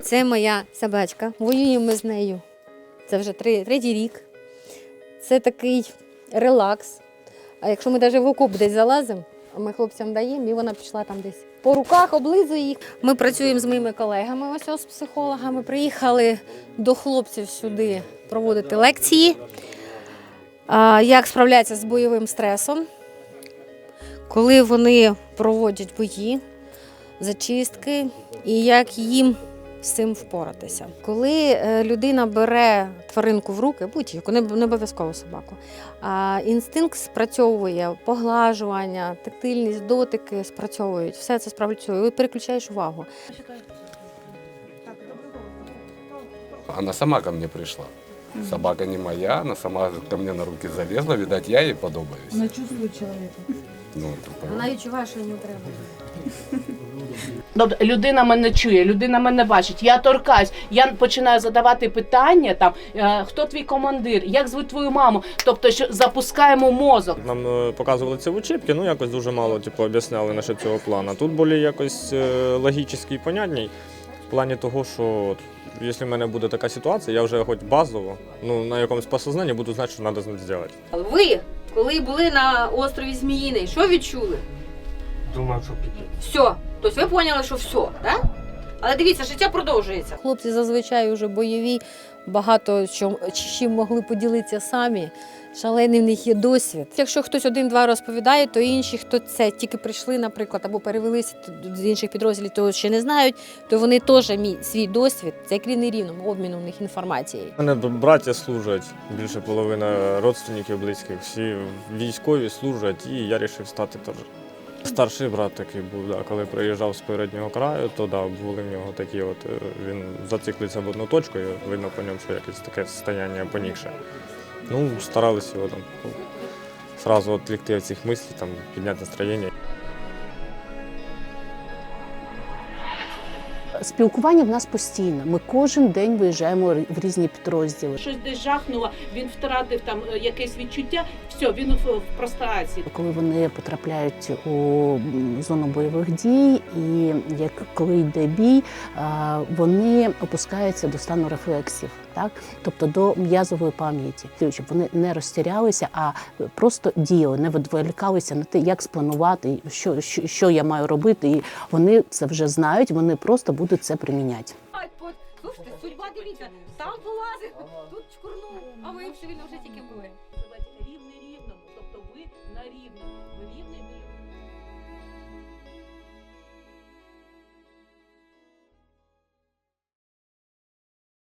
Це моя собачка. Воюємо з нею. Це вже третій рік. Це такий релакс. А якщо ми навіть в окоп десь залазимо, ми хлопцям даємо, і вона пішла там десь. По руках облизує їх. Ми працюємо з моїми колегами, ось з психологами. Приїхали до хлопців сюди проводити лекції. Як справлятися з бойовим стресом, коли вони проводять бої, зачистки і як їм з цим впоратися. Коли е, людина бере тваринку в руки, будь-яку, не не обов'язково собаку, а інстинкт спрацьовує, поглажування, тактильність, дотики спрацьовують, все це спрацьовує. І переключаєш увагу. Она сама ко мне пришла. Собака не моя, она сама ко мне на руки залезла, видать, я ей подобаюсь. Она чувствует человека. Ну, это Вона відчуває, що йому треба. Тобто людина мене чує, людина мене бачить. Я торкаюсь, я починаю задавати питання там, е, хто твій командир, як звуть твою маму. Тобто, що запускаємо мозок. Нам е, показували це в учебці, ну якось дуже мало типу, об'ясняли насчет цього плану. Тут були якось е, логічні і понятні. В плані того, що якщо в мене буде така ситуація, я вже хоч базово, ну на якомусь посознанні буду знати, що треба з ним зробити. Ви, коли були на острові Зміїний, що відчули? Думав, що піде. Все. Тобто ви поняли, що все, так? Але дивіться, життя продовжується. Хлопці зазвичай вже бойові, багато чим могли поділитися самі. Шалений в них є досвід. Якщо хтось один-два розповідає, то інші, хто це тільки прийшли, наприклад, або перевелися з інших підрозділів, то ще не знають, то вони теж мій свій досвід, це як рівний рівному обміну в них інформацією. У мене браття служать, більше половина родственників близьких, всі військові служать, і я вирішив стати теж. Старший брат такий був, да, коли приїжджав з переднього краю, то да, були в нього такі, от е, він зациклився в одну точку, і видно по ньому, що якесь таке состояння понігше. Ну, старалися його там ну, відлікти від цих мислів, там, підняти настроєння. Спілкування в нас постійне. Ми кожен день виїжджаємо в різні підрозділи. Щось десь жахнуло, він втратив там е, якесь відчуття. Все, він в, в прострації. Коли вони потрапляють у зону бойових дій, і як коли йде бій, вони опускаються до стану рефлексів, так тобто до м'язової пам'яті, щоб вони не розтірялися, а просто діяли, не відволікалися на те, як спланувати, що, що, що я маю робити. І вони це вже знають, вони просто будуть це приміняти. Слушайте, судьба дивіться, там вилазить, тут чкурнув, а ви все він вже тільки були. Рівне рівному, тобто ви на рівному.